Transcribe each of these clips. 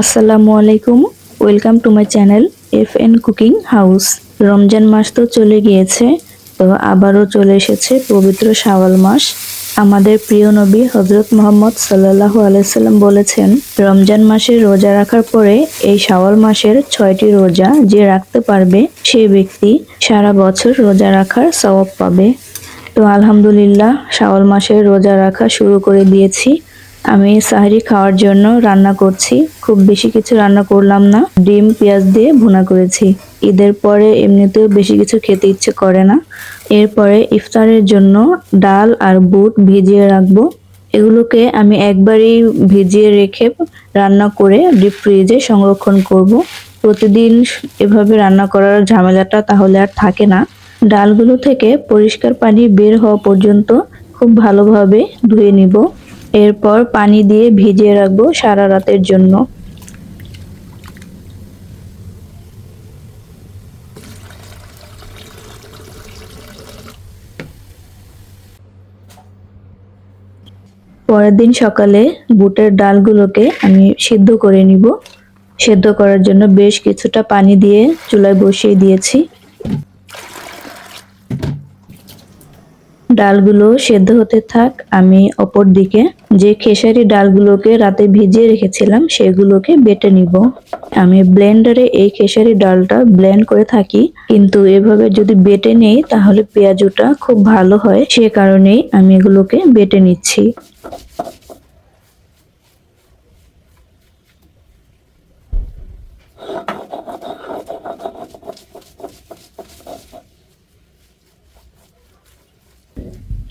আসসালামু আলাইকুম। Welcome to my channel F N cooking house Ramzan মাস তো চলে গিয়েছে, তো আবারও চলে এসেছে পবিত্র শাওয়াল মাস। আমাদের প্রিয় নবী হজরত মোহাম্মদ সাল্লাহ আলাইসাল্লাম বলেছেন, রমজান মাসে রোজা রাখার পরে এই শাওয়াল মাসের ছয়টি রোজা যে রাখতে পারবে, সে ব্যক্তি সারা বছর রোজা রাখার সওয়াব পাবে। তো আলহামদুলিল্লাহ, শাওয়াল মাসে রোজা রাখা শুরু করে দিয়েছি। আমি সাহারি খাওয়ার জন্য রান্না করছি। খুব বেশি কিছু রান্না করলাম না। ডিম, পেঁয়াজ দিয়ে ভুনা করেছি। ঈদের পরে এমনিতেও বেশি কিছু খেতে ইচ্ছে করে না। এরপরে ইফতারের জন্য ডাল আর বুট ভিজিয়ে রাখব। এগুলোকে আমি একবারই ভিজিয়ে রেখে রান্না করে ডিপ ফ্রিজে সংরক্ষণ করব। প্রতিদিন এভাবে রান্না করার ঝামেলাটা তাহলে আর থাকে না। ডালগুলো থেকে পরিষ্কার পানি বের হওয়া পর্যন্ত খুব ভালোভাবে ধুয়ে নিব। এরপর পানি দিয়ে ভিজিয়ে রাখব সারা রাতের জন্য। পরের দিন সকালে বুটের ডালগুলোকে আমি সিদ্ধ করে নিব। সেদ্ধ করার জন্য বেশ কিছুটা পানি দিয়ে চুলায় বসিয়ে দিয়েছি। ডালগুলো সেদ্ধ হতে থাক, আমি অপর দিকে যে খেসারি ডালগুলোকে রাতে ভিজিয়ে রেখেছিলাম, সেগুলোকে বেটে নিব। আমি ব্লেন্ডারে এই খেসারি ডালটা ব্লেন্ড করে থাকি, কিন্তু এভাবে যদি বেটে নেই, তাহলে পেঁয়াজুটা খুব ভালো হয়। সে কারণেই আমি এগুলোকে বেটে নিচ্ছি।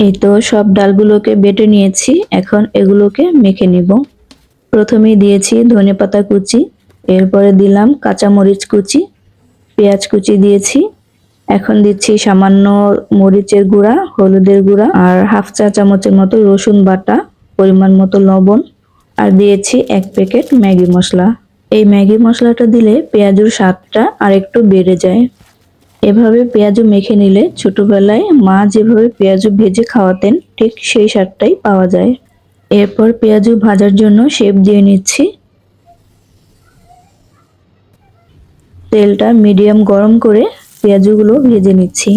এই তো সব ডালগুলোকে বেটে নিয়েছি, এখন এগুলোকে মেখে নিব। প্রথমেই দিয়েছি ধনে পাতা কুচি, এরপরে দিলাম কাঁচামরিচ কুচি, পেঁয়াজ কুচি দিয়েছি। এখন দিচ্ছি সামান্য মরিচের গুঁড়া, হলুদের গুঁড়া আর হাফ চা চামচের মতো রসুন বাটা, পরিমাণ মতো লবণ, আর দিয়েছি এক প্যাকেট ম্যাগি মশলা। এই ম্যাগি মশলাটা দিলে পেঁয়াজুর স্বাদটা আর একটু বেড়ে যায়। এভাবে পেঁয়াজু মেখে নিলে ছোটবেলায় মা যেভাবে পেঁয়াজু ভেজে খাওয়াতেন, ঠিক সেই স্বাদটাই পাওয়া যায়। এরপর পেঁয়াজু ভাজার জন্য শেপ দিয়ে নিচ্ছি। তেলটা মিডিয়াম গরম করে পেঁয়াজুগুলো ভেজে নিচ্ছি।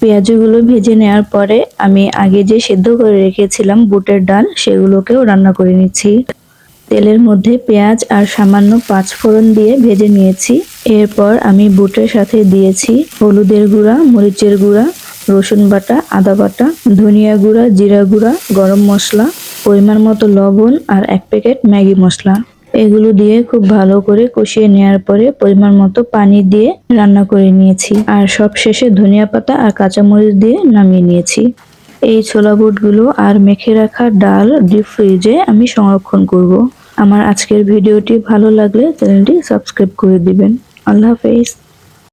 পেঁয়াজগুলো ভেজে নেওয়ার পরে আমি আগে যে সেদ্ধ করে রেখেছিলাম বুটের ডাল, সেগুলোকেও রান্না করে নিচ্ছি। তেলের মধ্যে পেঁয়াজ আর সামান্য পাঁচ ফোড়ন দিয়ে ভেজে নিয়েছি। এরপর আমি বুটের সাথে দিয়েছি হলুদের গুঁড়া, মরিচের গুঁড়া, রসুন বাটা, আদা বাটা, ধনিয়া গুঁড়া, জিরা গুঁড়া, গরম মশলা, পরিমাণ মতো লবণ আর এক প্যাকেট ম্যাগি মশলা। এগুলো দিয়ে খুব ভালো করে কষিয়ে নেওয়ার পরে পরিমাণ মতো পানি দিয়ে রান্না করে নিয়েছি। আর সব শেষে ধনিয়া পাতা আর কাঁচামরিচ দিয়ে নামিয়ে নিয়েছি। এই ছোলা বুটগুলো আর মেখে রাখা ডাল ডিপ ফ্রিজে আমি সংরক্ষণ করব। আমার আজকের ভিডিওটি ভালো লাগলে চ্যানেলটি সাবস্ক্রাইব করে দিবেন। আল্লাহ হাফেজ।